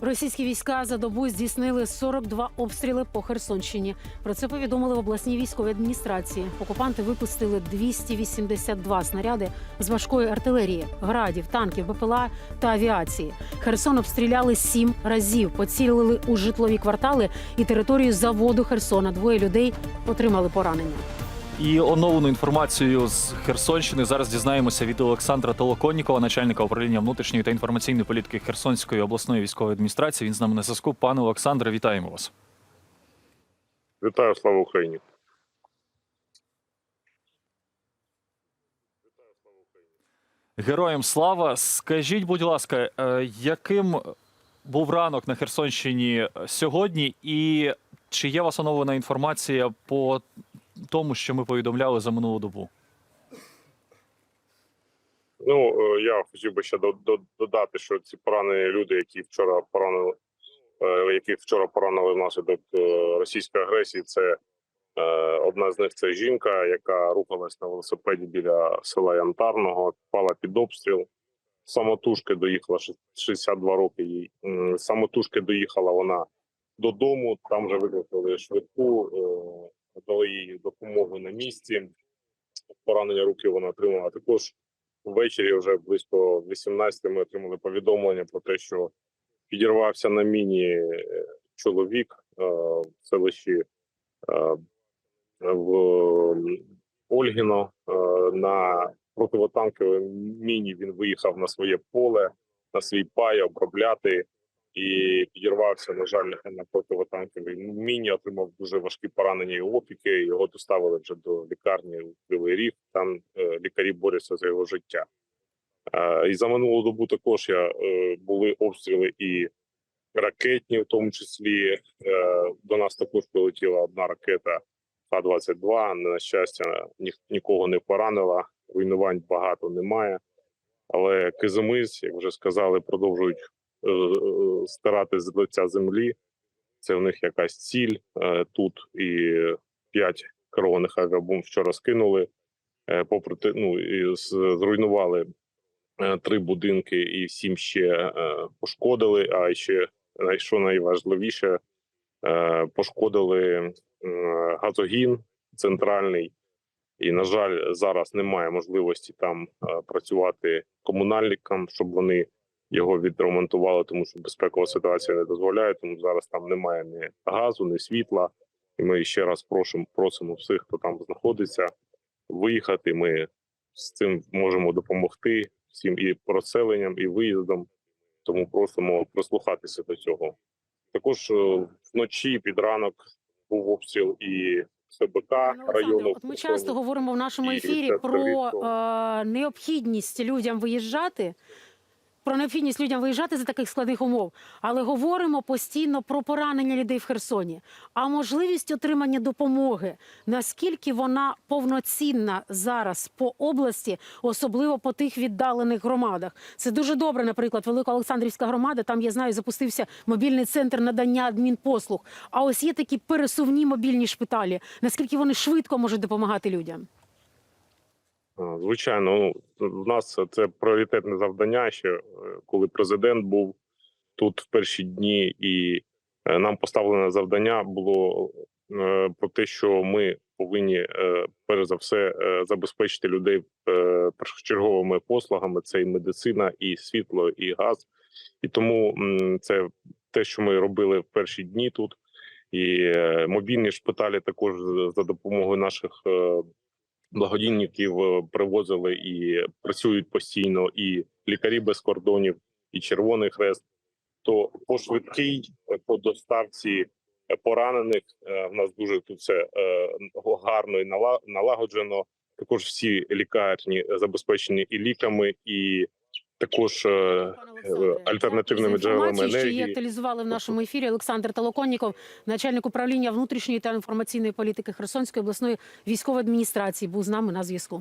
Російські війська за добу здійснили 42 обстріли по Херсонщині. Про це повідомили в обласній військовій адміністрації. Окупанти випустили 282 снаряди з важкої артилерії, градів, танків, БПЛА та авіації. Херсон обстріляли сім разів, поцілили у житлові квартали і територію заводу Херсона. Двоє людей отримали поранення. І оновлену інформацію з Херсонщини зараз дізнаємося від Олександра Толоконнікова, начальника управління внутрішньої та інформаційної політики Херсонської обласної військової адміністрації. Він з нами на зв'язку. Пане Олександре, вітаємо вас. Вітаю, слава Україні. Героям слава. Скажіть, будь ласка, е, яким був ранок на Херсонщині сьогодні, і чи є у вас оновлена інформація по тому, що ми повідомляли за минулу добу? Ну е, я хотів би ще до- до- додати, що ці поранені люди, які вчора поранили, е, яких вчора поранили внаслідок е, російської агресії, це одна з них це жінка, яка рухалась на велосипеді біля села Янтарного, впала під обстріл. Самотужки доїхала 62 роки. Їй самотужки доїхала вона додому. Там вже викликали швидку, е, дали їй допомогу на місці. Поранення руки вона отримала також. Ввечері вже близько 18 ми отримали повідомлення про те, що підірвався на міні е, чоловік е, в селищі е, в Ольгіно. На противотанковій міні він виїхав на своє поле, на свій пай обробляти і підірвався, на жаль, на противотанковій міні. Отримав дуже важкі поранення і опіки. Його доставили вже до лікарні у Кривий Ріг. Там е, лікарі борються за його життя. Е, І за минулу добу також я е, були обстріли і ракетні, в тому числі до нас також прилетіла одна ракета Х-22. На щастя, ні, нікого не поранила. Руйнувань багато немає. Але Кизимис, як вже сказали, продовжують е, е, з лиця землі. Це в них якась ціль е, тут. І п'ять керованих авіабомб вчора скинули. Е, попри ну і зруйнували три будинки і сім ще пошкодили. А ще що найважливіше, пошкодили газогін центральний. І на жаль, зараз немає можливості там працювати комунальникам, щоб вони його відремонтували, тому що безпекова ситуація не дозволяє. Тому зараз там немає ні газу, ні світла. І ми ще раз просимо, просимо всіх, хто там знаходиться, виїхати. Ми з цим можемо допомогти всім і розселенням, і виїздом. Тому просимо прислухатися до цього. Також е, вночі під ранок був обстріл і СБК району. от ми часто говоримо в нашому ефірі про е, необхідність людям виїжджати. Про необхідність людям виїжджати за таких складних умов, але говоримо постійно про поранення людей в Херсоні. А можливість отримання допомоги, наскільки вона повноцінна зараз по області, особливо по тих віддалених громадах. Це дуже добре. Наприклад, Великоолександрівська громада. Там я знаю, запустився мобільний центр надання адмінпослуг. А ось є такі пересувні мобільні шпиталі. Наскільки вони швидко можуть допомагати людям? Звичайно, ну в нас це пріоритетне завдання. Ще коли президент був тут в перші дні, і е, нам поставлене завдання було е, про те, що ми повинні е, перш за все забезпечити людей першочерговими послугами. Це і медицина, і світло, і газ. І тому це те, що ми робили в перші дні тут. І мобільні шпиталі також за- допомогою наших благодійників е, привозили і працюють постійно, і лікарі без кордонів, і Червоний Хрест. То по швидкій е, по доставці е, поранених в нас дуже тут все гарно і нала- налагоджено. Також всі лікарні забезпечені і ліками, і також е, Олександре, альтернативними джерелами енергії. що її актуалізували в нашому ефірі. Олександр Толоконніков, начальник управління внутрішньої та інформаційної політики Херсонської обласної військової адміністрації, був з нами на зв'язку.